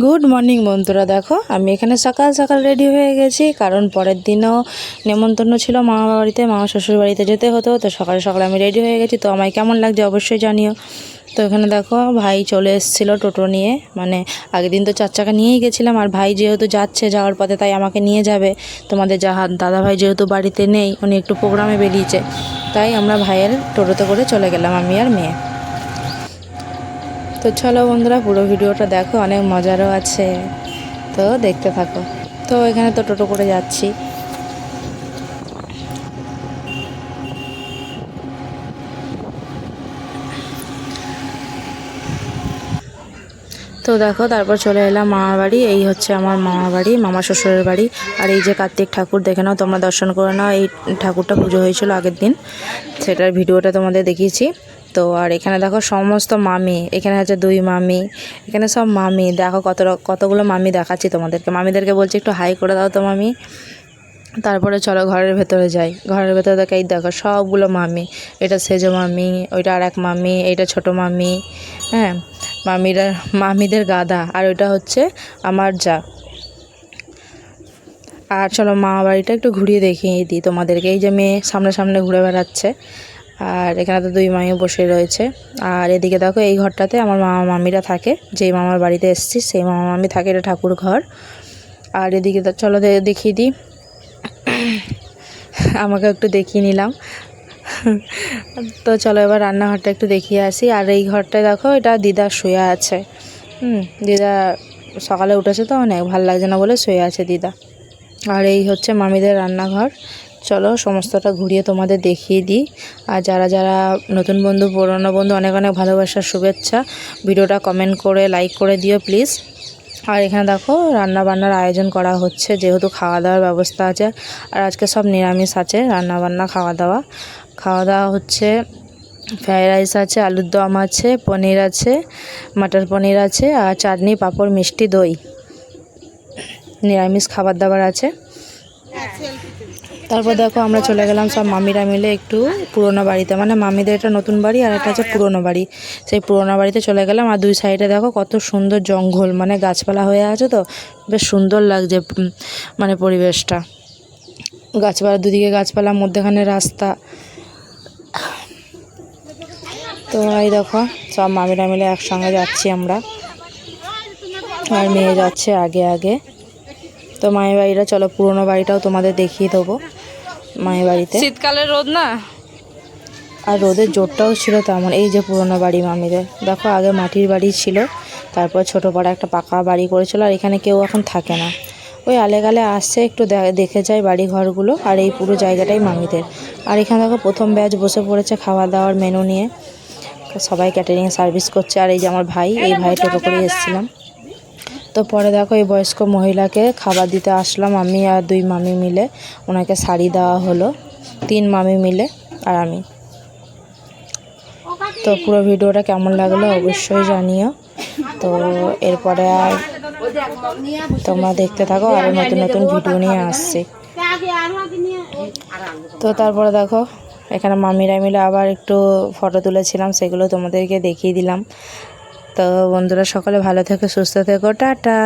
Good morning বন্ধুরা। দেখো, আমি এখানে সকাল সকাল রেডি হয়ে গেছি, কারণ পরের দিনও নেমন্তন্ন ছিল মামা বাড়িতে মামা শ্বশুর বাড়িতে যেতে হতো, তো সকালে সকালে আমি রেডি হয়ে গেছি। তো আমায় কেমন লাগছে অবশ্যই জানিও। তো এখানে দেখো, ভাই চলে এসেছিল টোটো নিয়ে মানে আগের দিন তো চার চাকা নিয়েই গেছিলাম, আর ভাই যেহেতু যাচ্ছে যাওয়ার পথে, তাই আমাকে নিয়ে যাবে। তোমাদের যাহা দাদা ভাই যেহেতু বাড়িতে নেই, উনি একটু প্রোগ্রামে বেরিয়েছে। তাই আমরা ভাইয়ের টোটোতে করে চলে গেলাম, আমি আর মেয়ে। তো চলো বন্ধুরা, পুরো ভিডিওটা দেখো, অনেক মজারও আছে। তো দেখতে থাকো। তো এখানে তো টোটো করে যাচ্ছি। তো দেখো, তারপর চলে এলাম মামার বাড়ি। এই হচ্ছে আমার মামা বাড়ি, মামা শ্বশুরের বাড়ি। আর এই যে কার্তিক ঠাকুর, দেখে নাও, তোমরা দর্শন করে নাও। এই ঠাকুরটা পুজো হয়েছিল আগের দিন। সেটার ভিডিওটা তোমাদের দেখিয়েছি। তো আর এখানে দেখো সমস্ত মামি, এখানে আছে দুই মামি, এখানে সব মামি। দেখো কত কতগুলো মামি দেখাচ্ছি তোমাদেরকে। মামিদেরকে বলছি একটু হাই করে দাও তো মামি। তারপরে চলো ঘরের ভেতরে যাই। ঘরের ভেতরে দেখো, এই দেখো সবগুলো মামি। এটা সেজো মামি, ওইটা আর এক মামি, এইটা ছোট মামি হ্যাঁ? মামিরা, মামিদের গাদা আর ওইটা হচ্ছে আমার যা। আর চলো মা বাড়িটা একটু ঘুরিয়ে দেখিয়ে দিই তোমাদেরকে। এই যে মেয়ে সামনে সামনে ঘুরে বেড়াচ্ছে। আর এখানে তো দুই মামিও বসে রয়েছে। আর এদিকে দেখো, এই ঘরটাতে আমার মামা মামিরা থাকে। যেই মামার বাড়িতে এসেছি, সেই মামা মামি থাকে, এটা ঠাকুর ঘর। আর এদিকে তো- চলো দেখিয়ে দিই। আমাকে একটু দেখিয়ে নিলাম। তো চলো এবার রান্নাঘরটা একটু দেখিয়ে আসি। আর এই ঘরটায় দেখো, এটা দিদা শুয়ে আছে। হুম, দিদা সকালে উঠেছে তো অনেক, ভালো লাগছে না বলে শুয়ে আছে দিদা। আর এই হচ্ছে মামিদের রান্নাঘর। চলো সমস্তটা ঘুরিয়ে তোমাদের দেখিয়ে দিই। আর যারা যারা নতুন বন্ধু, পুরনো বন্ধু, অনেক অনেক ভালোবাসার শুভেচ্ছা, ভিডিওটা কমেন্ট করে লাইক করে দিও প্লিজ আর এখানে দেখো রান্না বান্নার আয়োজন করা হচ্ছে, যেহেতু খাওয়া দাওয়ার ব্যবস্থা আছে। আর আজকে সব নিরামিষ আছে রান্না বান্না খাওয়া দাওয়া খাওয়া দাওয়া হচ্ছে ফ্রাইড রাইস আছে, আলুর দম আছে, পনির আছে, মাটার পনির আছে, আর চাটনি, পাঁপড়, মিষ্টি, দই। নিরামিষ খাবার দাবার আছে। তারপর দেখো আমরা চলে গেলাম সব মামিরা মিলে একটু পুরোনো বাড়িতে। মানে মামিদের একটা নতুন বাড়ি আর একটা হচ্ছে পুরোনো বাড়ি। সেই পুরোনো বাড়িতে চলে গেলাম আর দুই সাইডে দেখো কত সুন্দর জঙ্গল মানে গাছপালা হয়ে আছে তো। বেশ সুন্দর লাগছে মানে পরিবেশটা। গাছপালা, দুদিকে গাছপালার মধ্যেখানে রাস্তা। তো এই দেখো, সব মামিরা মিলে একসঙ্গে যাচ্ছি আমরা। আর মেয়ে যাচ্ছে আগে আগে। তো মায়ের বাড়িটা চলো পুরোনো বাড়িটাও তোমাদের দেখিয়ে দেবো মায়ের বাড়িতে। শীতকালে রোদ না? আর রোদের জোরটাও ছিল তেমন এই যে পুরোনো বাড়ি মামিদের। দেখো আগে মাটির বাড়ি ছিল তারপর ছোটো পাড়া একটা পাকা বাড়ি করেছিল আর এখানে কেউ এখন থাকে না। ওই আলেগালে আসছে একটু দেখে যায় বাড়ি ঘরগুলো আর এই পুরো জায়গাটাই মামিদের। আর এখানে দেখো প্রথম ব্যাচ বসে পড়েছে খাওয়া দাওয়ার মেনু নিয়ে। সবাই ক্যাটারিং সার্ভিস করছে আর এই যে আমার ভাই এই ভাই টোটো করে এসেছিলাম। তো পরে দেখো এই বয়স্ক মহিলাকে খাবার দিতে আসলাম আমি আর দুই মামি মিলে। ওনাকে শাড়ি দেওয়া হলো, তিন মামি মিলে আর আমি। তো পুরো ভিডিওটা কেমন লাগল অবশ্যই জানিও। তো এরপরে আর তোমরা দেখতে থাকো আরও নতুন নতুন ভিডিও নিয়ে আসছি। তো তারপরে দেখো, এখানে মামিরা মিলে আবার একটু ফটো তুলেছিলাম, সেগুলো তোমাদেরকে দেখিয়ে দিলাম। তো বন্ধুরা সকলে ভালো থেকো সুস্থ থেকো টাটা।